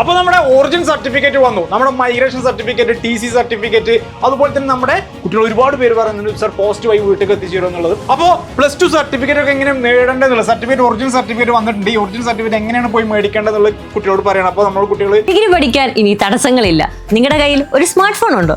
അപ്പോൾ നമ്മുടെ origin certificate വന്നു. നമ്മുടെ migration certificate T C certificate അതുപോലെ തന്നെ നമ്മുടെ കുട്ടികൾ ഒരുപാട് പേര് പറയുന്നുണ്ട് സർ പോസ്റ്റ് വഴി വീട്ടിൽ എത്തിച്ചേരും എന്നുള്ളത്. അപ്പോൾ പ്ലസ് ടു സർട്ടിഫിക്കറ്റ് ഒക്കെ എങ്ങനെ നേടേണ്ടതെന്നുള്ള സർട്ടിഫിക്കറ്റ് ഒറിജിൻ സർട്ടിഫിക്കറ്റ് വന്നിട്ടുണ്ട്. ഈ ഒറിജിൻ സർട്ടിഫിക്കറ്റ് എങ്ങനെയാണ് പോയി മേടിക്കേണ്ടതെന്നുള്ള കുട്ടികളോട് പറയണം. അപ്പോൾ നമ്മൾ കുട്ടികൾ ഡിഗ്രി പഠിക്കാൻ ഇനി തടസ്സങ്ങളില്ല. നിങ്ങളുടെ കയ്യിൽ ഒരു സ്മാർട്ട് ഫോൺ ഉണ്ടോ?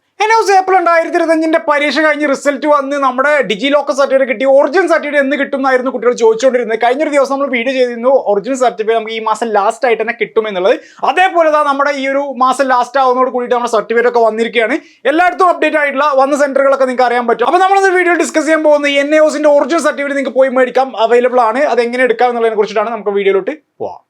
എന്നെ ഏപ്രിൽ രണ്ടായിരത്തി ഇരുപത്തഞ്ചിന്റെ പരീക്ഷ കഴിഞ്ഞ് റിസൾട്ട് വന്ന് നമ്മുടെ ഡിജി ലോക്കർ സർട്ടിഫിക്കറ്റ് കിട്ടി. ഒറിജിനൽ സർട്ടിഫിക്കറ്റ് എന്ന് കിട്ടുമെന്നായിരുന്നു കുട്ടികൾ ചോദിച്ചുകൊണ്ടിരുന്നത്. കഴിഞ്ഞൊരു ദിവസം നമ്മൾ വീഡിയോ ചെയ്തിരുന്നു. ഒറിജിനൽ സർട്ടിഫിക്കറ്റ് നമുക്ക് ഈ മാസം ലാസ്റ്റ് ആയിട്ട് തന്നെ കിട്ടും എന്നുള്ളത് അതേപോലെ തന്നെ നമ്മുടെ ഈ ഒരു മാസം ലാസ്റ്റ് ആവുന്നതോട് കൂടിയിട്ട് നമ്മുടെ സർട്ടിഫിക്കറ്റ് ഒക്കെ വന്നിരിക്കുകയാണ്. എല്ലായിടത്തും അപ്ഡേറ്റ് ആയിട്ടുള്ള വന്ന സെന്ററുകളൊക്കെ നിങ്ങൾക്ക് അറിയാൻ പറ്റും. അപ്പോൾ നമ്മൾ വീഡിയോ ഡിസ്കസ് ചെയ്യാൻ പോകുന്നത് എൻ എ ഒറിജിനൽ സർട്ടിഫിക്കറ്റ് നിങ്ങൾക്ക് പോയി മേടിക്കാം. അവൈലബിൾ ആണ്. അത് എങ്ങനെ എടുക്കാം എന്നുള്ളതിനെ കുറിച്ചിട്ടാണ് നമുക്ക് വീഡിയോയിലോട്ട് പോവാം.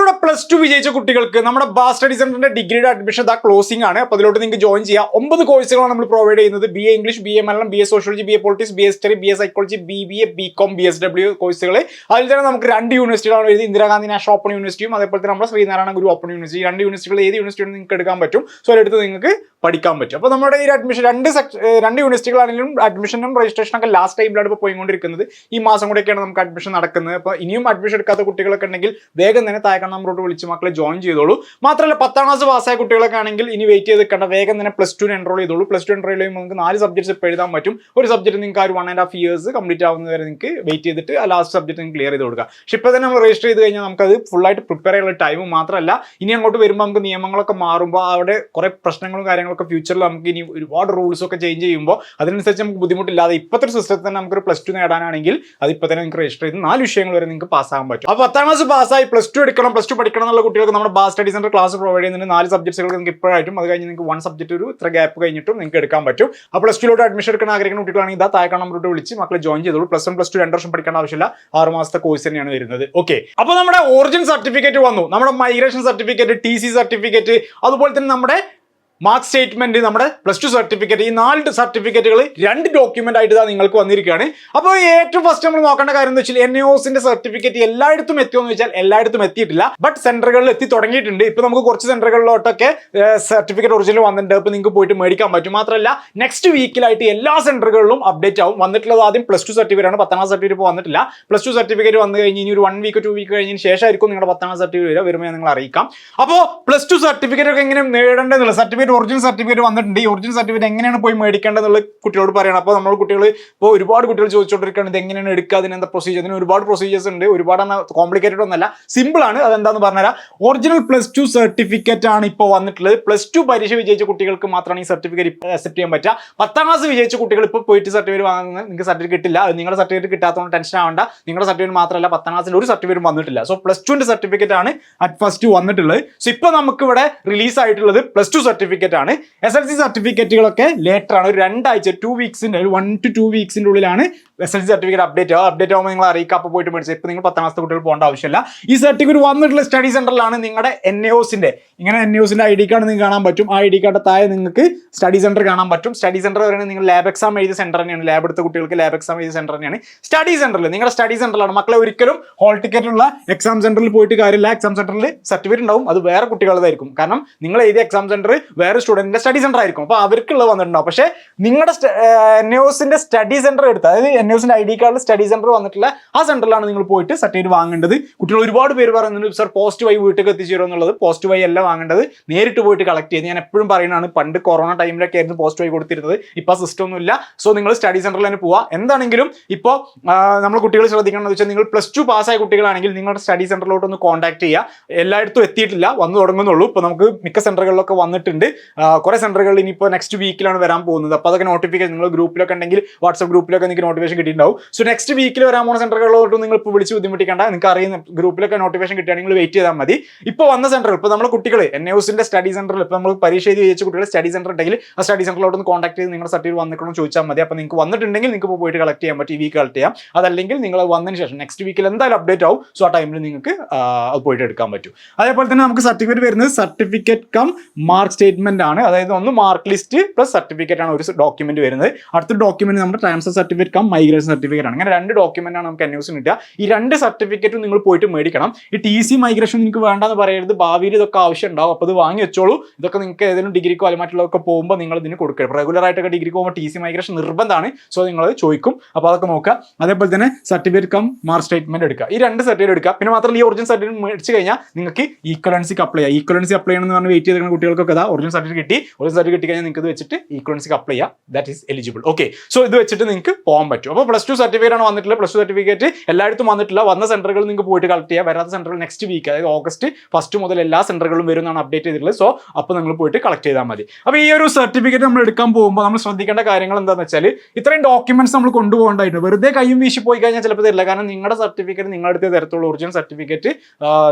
എസിലൂടെ പ്ലസ് ടു വിജയിച്ച കുട്ടികൾക്ക് നമ്മുടെ ബാ സ്റ്റഡി സെന്ററിന്റെ ഡിഗ്രിയുടെ അഡ്മിഷൻ ദാ ക്ലോസിംഗ് ആണ്. അപ്പോൾ അതിലോട്ട് നിങ്ങൾക്ക് ജോയിൻ ചെയ്യാം. ഒമ്പത് കോഴ്സുകളാണ് നമ്മൾ പ്രൊവൈഡ് ചെയ്യുന്നത്. B A English B A Malayalam B A sociology B A politics B S history B A psychology B B A B com B S W കോഴ്സുകൾ അതിൽ തന്നെ നമുക്ക് രണ്ട് യൂണിവേഴ്സിറ്റികളാണ് വരുന്നത്. ഇന്ദിരാഗാന്ധി നാഷണൽ ഓപ്പൺ യൂണിവേഴ്സിറ്റിയും അതേപോലെ തന്നെ നമ്മുടെ ശ്രീനാരായണ ഗുരു ഓപ്പൺ യൂണിവേഴ്സിറ്റി രണ്ട് യൂണിവേഴ്സിറ്റികൾ ഏത് യൂണിവേഴ്സിറ്റി നിങ്ങൾക്ക് എടുക്കാൻ പറ്റും? സോ അതെടുത്ത് നിങ്ങൾക്ക് പഠിക്കാൻ പറ്റും. അപ്പോൾ നമ്മുടെ ഈ അഡ്മിഷൻ രണ്ട് സെക്ഷൻ രണ്ട് യൂണിവേഴ്സിറ്റികളാണെങ്കിലും അഡ്മിഷനും രജിസ്ട്രേഷനും ഒക്കെ ലാസ്റ്റ് ടൈമിലാണ് ഇപ്പോൾ പോയിക്കൊണ്ടിരിക്കുന്നത്. ഈ മാസം കൂടെയൊക്കെയാണ് നമുക്ക് അഡ്മിഷൻ നടക്കുന്നത്. അപ്പോൾ ഇനിയും അഡ്മിഷൻ എടുക്കാത്ത കുട്ടികളൊക്കെ ഉണ്ടെങ്കിൽ വേഗം തന്നെ താഴെ നമ്പറോട്ട് വിളിച്ച് മക്കളെ ജോയിൻ ചെയ്തോളൂ. മാത്രമല്ല പത്താം ക്ലാസ് പാസ്സായ കുട്ടികളൊക്കെ ആണെങ്കിൽ ഇനി വെയിറ്റ് ചെയ്ത് നിൽക്കേണ്ട വേഗം തന്നെ പ്ലസ് ടു എൻറോൾ ചെയ്തോളൂ. പ്ലസ് ടു എൻറോൾ ചെയ്യുമ്പോൾ നിങ്ങൾക്ക് നാല് സബ്ജക്ട്സ് ഇപ്പോൾ എഴുതാൻ പറ്റും. ഒരു സബ്ജക്ട് നിങ്ങൾക്ക് ആ ഒരു one and half years complete ആവുന്നത് വരെ നിങ്ങൾക്ക് വെയിറ്റ് ചെയ്തിട്ട് ആ ലാസ്റ്റ് സബ്ജക്ട് നിങ്ങൾക്ക് ക്ലിയർ ചെയ്ത് കൊടുക്കുക പക്ഷെ ഇപ്പോൾ തന്നെ നമ്മൾ രജിസ്റ്റർ ചെയ്ത് കഴിഞ്ഞാൽ നമുക്കത് ഫുള്ളായിട്ട് പ്രിപ്പയർ ചെയ്യാനുള്ള ടൈം മാത്രമല്ല ഇനി അങ്ങോട്ട് വരുമ്പോൾ നമുക്ക് നിയമങ്ങളൊക്കെ മാറുമ്പോൾ അവിടെ കുറേ പ്രശ്നങ്ങളും കാര്യങ്ങളൊക്കെ ഫ്യൂച്ചറിൽ നമുക്ക് ഇനി ഒരുപാട് റൂൾസ് ഒക്കെ ചേഞ്ച് ചെയ്യുമ്പോൾ അതിനനുസരിച്ച് നമുക്ക് ബുദ്ധിമുട്ടില്ലാതെ ഇപ്പോഴത്തെ ഒരു സിസ്റ്റത്തിൽ തന്നെ നമുക്കൊരു പ്ലസ് ടു നേടാനാണെങ്കിൽ അത് ഇപ്പോൾ തന്നെ നിങ്ങൾക്ക് രജിസ്റ്റർ ചെയ്ത് നാല് വിഷയങ്ങൾ വരെ നിങ്ങൾക്ക് പാസ്സാകാൻ പറ്റും. അപ്പോൾ പത്താം ക്ലാസ് പാസ്സായി പ്ലസ് ടു എടുക്കണം പ്ലസ് ടു പഠിക്കണം എന്നുള്ള കുട്ടികൾക്ക് നമ്മുടെ ബാസ് സ്റ്റഡി സെന്റർ ക്ലാസ് പ്രൊവൈഡ് ചെയ്യുന്നുണ്ട് നാല് സബ്ജക്ട്സുകൾ നിങ്ങൾക്ക് ഇപ്പോഴായിട്ടും അത് കഴിഞ്ഞ് നിങ്ങൾക്ക് വൺ സബ്ജക്ട് ഒരു ഇത്ര ഗ്യാപ്പ് കഴിഞ്ഞിട്ടും നിങ്ങൾക്ക് എടുക്കാൻ പറ്റും. അപ്പോൾ പ്ലസ് ടുയിലോട്ട് അഡ്മിഷൻ എടുക്കാൻ ആഗ്രഹിക്കുന്ന കുട്ടികളാണെങ്കിൽ ഇതാ താഴെ നമ്പറോട്ട് വിളിച്ച് മക്കളെ ജോയിൻ ചെയ്തോളൂ. പ്ലസ് വൺ പ്ലസ് ടു രണ്ട് വർഷം പഠിക്കേണ്ട ആവശ്യമില്ല. ആറ് മാസത്തെ കോഴ്സ് തന്നെയാണ് വരുന്നത്. ഓക്കെ അപ്പോൾ നമ്മുടെ ഒറിജിൻ സർട്ടിഫിക്കറ്റ് വന്നു. നമ്മുടെ migration certificate T C certificate അതുപോലെ തന്നെ നമ്മുടെ മാർക്ക് സ്റ്റേറ്റ്മെന്റ് നമ്മുടെ പ്ലസ് ടു സർട്ടിഫിക്കറ്റ് ഈ നാല് സർട്ടിഫിക്കറ്റുകൾ രണ്ട് ഡോക്യുമെന്റ് ആയിട്ട് നിങ്ങൾക്ക് വന്നിരിക്കുകയാണ്. അപ്പോൾ ഏറ്റവും ഫസ്റ്റ് നമ്മൾ നോക്കേണ്ട കാര്യം എന്ന് വെച്ചാൽ എൻ ഒസിന്റെ സർട്ടിഫിക്കറ്റ് എല്ലായിടത്തും എത്തിയോ എന്ന് വെച്ചാൽ എല്ലായിടത്തും എത്തിയിട്ടില്ല. ബട്ട് സെന്ററുകളിൽ എത്തി തുടങ്ങിയിട്ടുണ്ട്. ഇപ്പൊ നമുക്ക് കുറച്ച് സെന്ററുകളിലോട്ടൊക്കെ സർട്ടിഫിക്കറ്റ് ഒറിജിനൽ വന്നിട്ടുണ്ട്. അപ്പൊ നിങ്ങൾക്ക് പോയിട്ട് മേടിക്കാൻ പറ്റും. മാത്രമല്ല നെക്സ്റ്റ് വീക്കിലായിട്ട് എല്ലാ സെന്ററുകളിലും അപ്ഡേറ്റ് ആവും. വന്നിട്ടുള്ളത് ആദ്യം പ്ലസ് ടു സർട്ടിഫിക്കറ്റ് ആണ്. പത്താം സർട്ടിഫിക്കറ്റ് ഇപ്പോൾ വന്നിട്ടില്ല. പ്ലസ് ടു സർട്ടിഫിക്കറ്റ് വന്നു കഴിഞ്ഞ് ഇനി ഒരു വൺ വീക്ക് ടു വീക്ക് കഴിഞ്ഞതിന് ശേഷമായിരിക്കും നിങ്ങളുടെ പത്താം സർട്ടിഫിക്കറ്റ് വരിക. വരുമ്പോൾ നിങ്ങൾ അറിയിക്കാം. അപ്പോൾ പ്ലസ് ടു സർട്ടിഫിക്കറ്റ് ഒക്കെ എങ്ങനെ നേടേണ്ടതെന്നുള്ള സർട്ടിഫിക്കറ്റ് ഒറിജിനൽ സർട്ടിഫിക്കറ്റ് വന്നിട്ടുണ്ട്. ഈ ഒറിജിനൽ സർട്ടിഫിക്കറ്റ് എങ്ങനെയാണ് പോയി മേടിക്കേണ്ടതെന്നുള്ള കുട്ടികളോട് പറയണം. അപ്പോൾ നമ്മൾ കുട്ടികൾ ഇപ്പോൾ ഒരുപാട് കുട്ടികൾ ചോദിച്ചുകൊണ്ടിരിക്കുകയാണ് ഇത് എങ്ങനെയാണ് എടുക്കുക അതിന് എന്താ പ്രൊസീജിയർ അതിന് ഒരുപാട് പ്രൊസീജിയേഴ്സ് ഉണ്ട്. ഒരുപാട് കോംപ്ലിക്കേറ്റഡ് ഒന്നല്ല. സിമ്പിൾ ആണ്. അതെന്താന്ന് പറഞ്ഞുതരാം. ഒറിജിനൽ പ്ലസ് ടു സർട്ടിഫിക്കറ്റ് ആണ് ഇപ്പോൾ വന്നിട്ടുള്ളത്. പ്ലസ് ടു പരീക്ഷ വിജയിച്ച കുട്ടികൾക്ക് മാത്രമാണ് ഈ സർട്ടിഫിക്കറ്റ് ഇപ്പോൾ അക്സെപ്റ്റ് ചെയ്യാൻ പറ്റുക. പത്താം ക്ലാസ് വിജയിച്ച കുട്ടികൾ ഇപ്പോൾ പോയിട്ട് സർട്ടിഫിക്കറ്റ് വാങ്ങുന്നത് നിങ്ങൾക്ക് സർട്ടിഫിക്കറ്റ് കിട്ടില്ല. നിങ്ങളുടെ സർട്ടിഫിക്കറ്റ് കിട്ടാത്തതുകൊണ്ട് ടെൻഷൻ ആവേണ്ട. നിങ്ങളുടെ സർട്ടിഫിക്കറ്റ് മാത്രമല്ല പത്താം ക്ലാസ്സിൽ ഒരു സർട്ടിഫിക്കറ്റ് വന്നിട്ടില്ല. സോ പ്ലസ് ടുവിന്റെ സർട്ടിഫിക്കറ്റ് ആണ് അറ്റ് ഫസ്റ്റ് വന്നിട്ടുള്ളത്. സോ ഇപ്പോൾ നമുക്ക് ഇവിടെ റിലീസ് ആയിട്ടുള്ളത് പ്ലസ് ടു സർട്ടിഫിക്കറ്റ് ആണ്. എസ് എൽ സി സർട്ടിഫിക്കറ്റുകളൊക്കെ ലേറ്റർ ആണ്. ഒരു രണ്ടാഴ്ച ടു വീക്സിന്റെ ഒരു വൺ ടു ടു വീക്സിന്റെ ഉള്ളിലാണ് എസ് എൽ സർട്ടിഫിക്കറ്റ് അപ്ഡേറ്റ് ആവുക അപ്ഡേറ്റ് ആകുമ്പോൾ നിങ്ങൾ അറിയിക്കാപ്പ് പോയിട്ട് മേടിച്ചു. ഇപ്പോൾ നിങ്ങൾ പത്താം ക്ലാസ് കുട്ടികൾ പോകേണ്ട ആവശ്യമില്ല. ഈ സർട്ടിഫിക്കറ്റ് വന്നിട്ടുള്ള സ്റ്റഡി സെന്ററിലാണ് നിങ്ങളുടെ എൻ എസിന്റെ ഇങ്ങനെ എൻ എസിന്റെ ഐ ഡി കാർഡ് നിങ്ങൾക്ക് കാണാൻ പറ്റും. ആ ഐ ഡി കാർഡ് താഴെ നിങ്ങൾക്ക് സ്റ്റഡി സെന്റർ കാണാൻ പറ്റും. സ്റ്റഡി സെന്റർ പറയുന്നത് നിങ്ങൾ ലാബ് എക്സാം എഴുതിയ സെന്റർ തന്നെയാണ്. ലാബ് എടുത്ത കുട്ടികൾക്ക് ലാബ് എക്സാം എഴുതിയ സെന്റർ തന്നെയാണ്. സ്റ്റഡി സെന്ററിൽ നിങ്ങളുടെ സ്റ്റഡി സെന്ററിലാണ് മക്കളെ ഒരിക്കലും ഹോൾ ടിക്കറ്റുള്ള എക്സാം സെന്ററിൽ പോയിട്ട് കാര്യമില്ല. എക്സാം സെന്ററിൽ സർട്ടിഫിക്കറ്റ് ഉണ്ടാവും. അത് വേറെ കുട്ടികളതായിരിക്കും കാരണം നിങ്ങൾ എഴുതിയ എക്സാം സെന്റർ വേറെ സ്റ്റുഡന്റിന്റെ സ്റ്റഡി സെന്റർ ആയിരിക്കും. അപ്പോൾ അവർക്കുള്ളത് വന്നിട്ടുണ്ടാവും. പക്ഷേ നിങ്ങളുടെ എൻ എസിന്റെ സ്റ്റഡി സെന്റർ എടുത്ത് അതായത് എൻ എസിന്റെ ഐ ഡി കാർഡിൽ സ്റ്റഡി സെന്റർ വന്നിട്ടുള്ള ആ സെന്ററിലാണ് നിങ്ങൾ പോയിട്ട് സർട്ടിഫിക്കറ്റ് വാങ്ങേണ്ടത്. കുട്ടികൾ ഒരുപാട് പേര് പറയുന്നുണ്ട് സർ പോസ്റ്റ് വഴി വീട്ടിൽ എത്തിച്ചേരും എന്നുള്ളത്. പോസ്റ്റ് വഴി അല്ല വാങ്ങേണ്ടത്. നേരിട്ട് പോയിട്ട് കളക്ട് ചെയ്ത് ഞാൻ എപ്പോഴും പറയുന്നതാണ് പണ്ട് കൊറോണ ടൈമിലൊക്കെ ആയിരുന്നു പോസ്റ്റ് വഴി കൊടുത്തിരുന്നത്. ഇപ്പോൾ സിസ്റ്റം ഒന്നുമില്ല സോ നിങ്ങൾ സ്റ്റഡി സെന്ററിൽ തന്നെ പോവുക എന്താണെങ്കിലും ഇപ്പോൾ നമ്മൾ കുട്ടികൾ ശ്രദ്ധിക്കണമെന്ന് വെച്ചാൽ നിങ്ങൾ പ്ലസ് ടു പാസ്സായ കുട്ടികളാണെങ്കിൽ നിങ്ങളുടെ സ്റ്റഡി സെന്ററിലോട്ട് ഒന്ന് കോൺടാക്ട് ചെയ്യുക എല്ലായിടത്തും എത്തിയിട്ടില്ല. വന്നു തുടങ്ങുന്നുള്ളൂ. ഇപ്പോൾ നമുക്ക് മിക്ക സെന്ററുകളിലൊക്കെ വന്നിട്ടുണ്ട്. കുറേ സെന്ററുകളിൽ ഇനിയിപ്പോൾ നെക്സ്റ്റ് വീക്കിലാണ് വരാൻ പോകുന്നത്. അപ്പോൾ അതൊക്കെ നോട്ടിഫിക്കേഷൻ നിങ്ങൾ ഗ്രൂപ്പിലൊക്കെ ഉണ്ടെങ്കിൽ വാട്സ്ആപ്പ് ഗ്രൂപ്പിലൊക്കെ നിങ്ങൾക്ക് നോട്ടിഫിക്കേഷൻ കിട്ടിയിട്ടുണ്ടാവും. സോ നെക്സ്റ്റ് വീക്കിൽ വരാൻ പോകുന്ന സെന്ററുകളിലോട്ട് നിങ്ങൾ ഇപ്പോൾ വിളിച്ച് ബുദ്ധിമുട്ടിക്കേണ്ട. നിങ്ങൾക്ക് അറിയുന്ന ഗ്രൂപ്പിലൊക്കെ നോട്ടിഫിക്കേഷൻ കിട്ടുകയാണെങ്കിൽ വെയിറ്റ് ചെയ്താൽ മതി. ഇപ്പോൾ വന്ന സെന്റർ ഇപ്പോൾ നമ്മൾ കുട്ടികൾ എൻ യൂസിന്റെ സ്റ്റഡി സെന്ററിൽ ഇപ്പോൾ നമ്മൾ പരീക്ഷ എഴുതി വെച്ച കുട്ടികൾ സ്റ്റഡി സെന്റർ ഉണ്ടെങ്കിൽ ആ സ്റ്റഡി സെന്ററിലോട്ട് ഒന്ന് കോൺടാക്ട് ചെയ്ത് നിങ്ങളുടെ സർട്ടിഫിക്കറ്റ് വന്നിട്ടുണ്ടോ ചോദിച്ചാൽ മതി. അപ്പോൾ നിങ്ങൾക്ക് വന്നിട്ടുണ്ടെങ്കിൽ നിങ്ങൾക്ക് പോയിട്ട് കളക്ട് ചെയ്യാൻ പറ്റും ഈ വീക്ക് കളക്ട് ചെയ്യാം. അതല്ലെങ്കിൽ നിങ്ങൾ വന്നതിന് ശേഷം നെക്സ്റ്റ് വീക്കിൽ എന്തായാലും അപ്ഡേറ്റ് ആവും. സോ ആ ടൈമിൽ നിങ്ങൾക്ക് അത് പോയിട്ട് എടുക്കാൻ പറ്റും. അതേപോലെ തന്നെ നമുക്ക് സർട്ടിഫിക്കറ്റ് വരുന്നത് സർട്ടിഫിക്കറ്റ് കം മാർക്ക് സ്റ്റേറ്റ്മെന്റ് ആണ്. അതായത് ഒന്ന് മാർക്ക് ലിസ്റ്റ് പ്ലസ് സർട്ടിഫിക്കറ്റ് ആണ് ഒരു ഡോക്യുമെന്റ് വരുന്നത്. അടുത്ത ഡോക്യുമെന്റ് നമ്മുടെ transfer certificate cum migration certificate ആണ്. അങ്ങനെ രണ്ട് ഡോക്യുമെന്റ് ആണ് നമുക്ക് എൻ യൂസിന് കിട്ടുക. ഈ രണ്ട് സർട്ടിഫിക്കറ്റും നിങ്ങൾ പോയിട്ട് മേടിക്കണം. ഈ ടി സി മൈഗ്രേഷൻ നിങ്ങൾക്ക് വേണ്ടെന്ന് പറയരുത്. ഭാവിയിൽ ഇതൊക്കെ ആവശ്യം ഉണ്ടാവും. അപ്പോൾ ഇത് വാങ്ങി വെച്ചോളൂ. ഇതൊക്കെ നിങ്ങൾക്ക് ഏതെങ്കിലും ഡിഗ്രിക്കോ അല്ലെങ്കിൽ മറ്റുള്ളതൊക്കെ പോകുമ്പോൾ നിങ്ങൾ ഇതിന് കൊടുക്കുക. റെഗുലർ ആയിട്ടൊക്കെ ഡിഗ്രിക്ക് പോകുമ്പോൾ ടി സി മൈഗ്രേഷൻ നിർബന്ധമാണ്. സോ നിങ്ങൾ അത് ചോദിക്കും. അപ്പോൾ അതൊക്കെ നോക്കുക. അതേപോലെ തന്നെ സർട്ടിഫിക്കറ്റ് കം മാർക്ക് സ്റ്റേറ്റ്മെന്റ് എടുക്കുക. ഈ രണ്ട് സർട്ടിഫിക്കറ്റ് എടുക്കുക. പിന്നെ മാത്രമല്ല ഈ ഒറിജിനൽ സർട്ടിഫിക്കറ്റ് മേടിച്ച് കഴിഞ്ഞാൽ നിങ്ങൾക്ക് ഈക്വലൻസിക്ക് അപ്ലൈ ചെയ്യാം. ഈക്വലൻസി അപ്ലൈ ചെയ്യണമെന്ന് പറഞ്ഞ് വെയിറ്റ് ചെയ്തിരിക്കുന്ന കുട്ടികൾക്കൊക്കെ അതാ ഒറിജിനൽ സർട്ടിഫിക്കറ്റ് കിട്ടി. ഒറിജിനൽ സർട്ടിഫിക്കറ്റ് കിട്ടി കഴിഞ്ഞാൽ നിങ്ങൾക്ക് ഇത് വെച്ചിട്ട് ഈക്വലൻസിക്ക് അപ്ലൈ ചെയ്യാം. That is eligible okay so ഇത് വെച്ചിട്ട് നിങ്ങൾക്ക് പോകാൻ പറ്റും. അപ്പോൾ പ്ലസ് ടു സർട്ടിഫിക്കറ്റ് ആണ് വന്നിട്ടുള്ളത്. പ്ലസ് ടു സർട്ടിഫിക്കറ്റ് എല്ലായിടത്തും വന്നിട്ടില്ല. വന്ന സെന്ററുകൾ നിങ്ങൾക്ക് പോയിട്ട് കളക്ട് ചെയ്യാം. വരാത്ത സെന്ററുകൾ നെക്സ്റ്റ് വീക്ക് അതായത് ഓഗസ്റ്റ് ഫസ്റ്റ് മുതൽ എല്ലാ സെന്ററുകളും വരും എന്നാണ് അപ്ഡേറ്റ് ചെയ്തിട്ടുള്ളത്. സോ അപ്പോൾ നിങ്ങൾ പോയിട്ട് കളക്ട് ചെയ്താൽ മതി. അപ്പോൾ ഈ ഒരു സർട്ടിഫിക്കറ്റ് നമ്മൾ എടുക്കാൻ പോകുമ്പോൾ നമ്മൾ ശ്രദ്ധിക്കേണ്ട കാര്യങ്ങൾ എന്താണെന്ന് വെച്ചാൽ ഇത്രയും ഡോക്യുമെന്റ്സ് നമ്മൾ കൊണ്ടുപോകേണ്ടായിട്ടുണ്ട് വെറുതെ കൈയും വീശി പോയി കഴിഞ്ഞാൽ ചിലപ്പോൾ തരില്ല. കാരണം നിങ്ങളുടെ സർട്ടിഫിക്കറ്റ് നിങ്ങളുടെ അടുത്ത് തരത്തുള്ള ഒറിജിനൽ സർട്ടിഫിക്കറ്റ്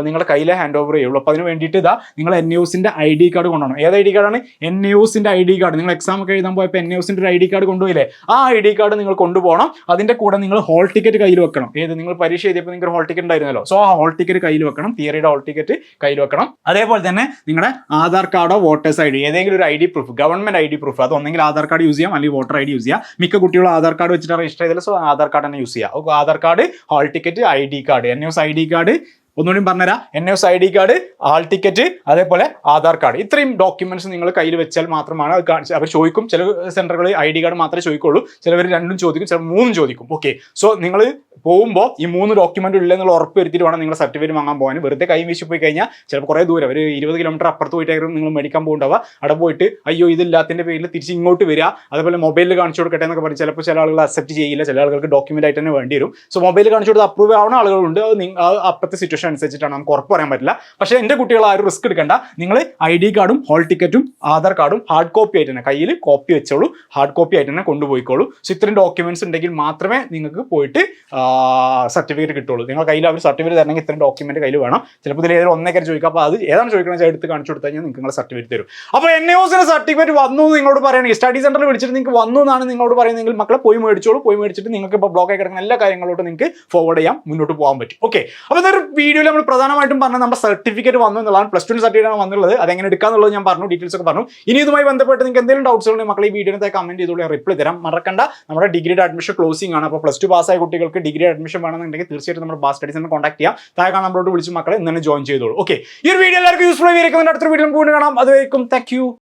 നിങ്ങളുടെ കയ്യിലെ ഹാൻഡ് ഓവർ ചെയ്യുള്ളൂ. അപ്പോൾ അതിന് വേണ്ടിയിട്ട് ഇതാ നിങ്ങൾ എൻ യുസിന്റെ ഐ ഡി കാർഡ് കൊണ്ടുപോകണം ഏത് ഐ ഡി കാർഡാണ് എൻ യുസിന്റെ ഐ ഡി കാർഡ് നിങ്ങൾ എക്സാം ഒക്കെ എഴുതാൻ പോയപ്പോൾ എൻ യുസിന്റെ ഒരു ഐ ഡി കാർഡ് കൊണ്ടുപോയില്ലേ? ആ ഐ ഡി കാർഡ് നിങ്ങൾ കൊണ്ടുപോകണം. അതിന്റെ കൂടെ നിങ്ങൾ ഹോൾ ടിക്കറ്റ് കയ്യിൽ വെക്കണം. ഏത് നിങ്ങൾ പരീക്ഷ എഴുതിയപ്പോൾ നിങ്ങൾക്ക് ഹോൾ ടിക്കറ്റ് ഉണ്ടായിരുന്നല്ലോ. സോ ആ ഹോൾ ടിക്കറ്റ് കയ്യിൽ വെക്കണം. തിയറിയുടെ ഹോൾ ടിക്കറ്റ് കയ്യിൽ വെക്കണം. അതേപോലെ തന്നെ നിങ്ങളുടെ ആധാർ കാർഡോ വോട്ടേഴ്സ് ഐ ഡി ഏതെങ്കിലും ഒരു I D proof government I D proof അത് ഒന്നെങ്കിൽ ആധാർ കാർഡ് യൂസ് ചെയ്യാം അല്ലെങ്കിൽ വോട്ടർ ഐ ഡി യൂസ് ചെയ്യാം. മിക്ക കുട്ടികളും ആധാർ കാർഡ് വെച്ചിട്ട് രജിസ്റ്റർ ചെയ്തില്ല സോ ആധാർ കാർഡ് തന്നെ യൂസ് ചെയ്യാം. Aadhaar card hall ticket I D card N S I D card ഒന്നുകൂടി പറഞ്ഞുതരാം. N S I D card hall ticket അതേപോലെ ആധാർ കാർഡ്. ഇത്രയും ഡോക്യുമെന്റ്സ് നിങ്ങൾ കയ്യിൽ വെച്ചാൽ മാത്രമാണ് അത് കാണിച്ച് അവർ ചോദിക്കും. ചില സെന്ററുകളിൽ ഐ ഡി കാർഡ് മാത്രമേ ചോദിക്കുള്ളൂ. ചിലവർ രണ്ടും ചോദിക്കും ചില മൂന്നും ചോദിക്കും. ഓക്കെ സോ നിങ്ങൾ പോകുമ്പോൾ ഈ മൂന്ന് ഡോക്യുമെന്റ് ഉള്ളതെന്നുള്ള ഉറപ്പ് വരുത്തിയിട്ട് വേണം നിങ്ങൾ സർട്ടിഫിക്കറ്റ് വാങ്ങാൻ പോകാൻ. വെറുതെ കൈ വീശി പോയി കഴിഞ്ഞാൽ ചിലപ്പോൾ കുറേ ദൂരം ഒരു ഇരുപത് കിലോമീറ്റർ അപ്പുറത്ത് പോയിട്ടായിരുന്നു നിങ്ങൾ മേടിക്കാൻ പോകുന്നുണ്ടാവുക അവിടെ പോയിട്ട് അയ്യോ ഇതില്ലാത്തതിന്റെ പേരിൽ തിരിച്ച് ഇങ്ങോട്ട് വരിക അതേപോലെ മൊബൈലിൽ കാണിച്ചു കൊടുക്കട്ടെ എന്നൊക്കെ പറഞ്ഞ് ചിലപ്പോൾ ചില ആളുകൾ അക്സെപ്റ്റ് ചെയ്യില്ല. ചില ആളുകൾക്ക് ഡോക്യുമെന്റ് ആയിട്ട് തന്നെ വേണ്ടി വരും. സോ മൊബൈൽ കാണിച്ചു കൊടുത്ത് അപ്രൂവ് ആവുന്ന ആളുകളുണ്ട്. അത് അപ്പോഴത്തെ സിറ്റുവേഷൻ അനുസരിച്ചിട്ടാണ് നമുക്ക് ഉറപ്പ് പറയാൻ പറ്റില്ല. പക്ഷേ എന്റെ കുട്ടികൾ ആ ഒരു റിസ്ക് എടുക്കണ്ട. നിങ്ങൾ ഐ ഡി കാർഡും ഹോൾ ടിക്കറ്റും ആധാർ കാർഡും ഹാർഡ് കോപ്പി ആയിട്ട് തന്നെ കയ്യിൽ കോപ്പി വെച്ചോളൂ. ഹാർഡ് കോപ്പി ആയിട്ട് തന്നെ കൊണ്ടുപോയിക്കോളൂ. സോ ഇത്രയും ഡോക്യുമെന്റ്സ് ഉണ്ടെങ്കിൽ മാത്രമേ നിങ്ങൾക്ക് പോയിട്ട് സർട്ടിഫിക്കറ്റ് കിട്ടുള്ളൂ. നിങ്ങൾ കയ്യിൽ അവർ സർട്ടിഫിക്കറ്റ് തരണമെങ്കിൽ ഇത്രയും ഡോക്യുമെന്റ് കയ്യിൽ വേണം. ചിലപ്പോൾ ഇതിൽ ഏതൊരു ഒന്നേക്കര ചോദിക്കാം അപ്പോൾ അത് ഏതാണ് ചോദിക്കണമെന്ന് വെച്ചാൽ എടുത്ത് കാണിച്ചു കൊടുത്താൽ കഴിഞ്ഞാൽ നിങ്ങൾ സർട്ടിഫിക്കറ്റ് തരും. അപ്പോൾ എൻ യൂസിന് സർട്ടിഫിക്കറ്റ് വന്നു നിങ്ങളോട് പറയുകയാണെങ്കിൽ സ്റ്റഡി സെന്ററിൽ വിളിച്ചിട്ട് നിങ്ങൾക്ക് വന്നു എന്നാണ് നിങ്ങളോട് പറയുന്നതെങ്കിൽ മക്കളെ പോയി മേടിച്ചോളൂ. പോയി മേടിച്ചിട്ട് നിങ്ങൾക്ക് ഇപ്പോൾ ബ്ലോക്കായി കിടക്കുന്ന എല്ലാ കാര്യങ്ങളോട്ടും നിങ്ങൾക്ക് ഫോർവേഡ് ചെയ്യാം മുന്നോട്ട് പോകാൻ പറ്റും. ഓക്കെ അപ്പോൾ ഇതൊരു വീഡിയോയിൽ നമ്മൾ പ്രധാനമായിട്ടും പറഞ്ഞത് നമ്മുടെ സർട്ടിഫിക്കറ്റ് വന്നു എന്നുള്ളതാണ് പ്ലസ് ടു സർട്ടിഫിക്കറ്റ് ആണ് വന്നുള്ളത് അതെങ്ങനെ എടുക്കാന്നുള്ളത് ഞാൻ പറഞ്ഞു ഡീറ്റെയിൽസ് ഒക്കെ പറഞ്ഞു. ഇനി ഇതുമായി ബന്ധപ്പെട്ട് നിങ്ങൾക്ക് എന്തെങ്കിലും ഡൗട്ട്സ് ഉണ്ടെങ്കിൽ മക്കളെ ഈ വീഡിയോത്തെ കമന്റ് ചെയ്തോളൂ റിപ്ലൈ തരാം. മറക്കണ്ട. നമ്മുടെ ഡിഗ്രിയുടെ അഡ്മിഷൻ ക്ലോസിംഗ് ആണ്. അപ്പോൾ പ്ലസ് ടു പാസ്സായ കുട്ടികൾക്ക് ഡിഗ്രി അഡ്മിഷൻ വേണമെന്നുണ്ടെങ്കിൽ തീർച്ചയായിട്ടും നമ്മുടെ ബാസ് സ്റ്റഡീസ് കോൺടാക്ട് ചെയ്യാം. താഴെ നമ്മളോട് വിളിച്ച് മക്കളെ ഇന്ന് തന്നെ ജോയിൻ ചെയ്തോളൂ. ഓക്കെ ഈ ഒരു വീഡിയോ എല്ലാവർക്കും യൂസ്ഫുൾ ആയിരിക്കുന്നുണ്ട് അടുത്ത വീഡിയോ വീണ്ടും കാണാം. അതുവരെയും താങ്ക്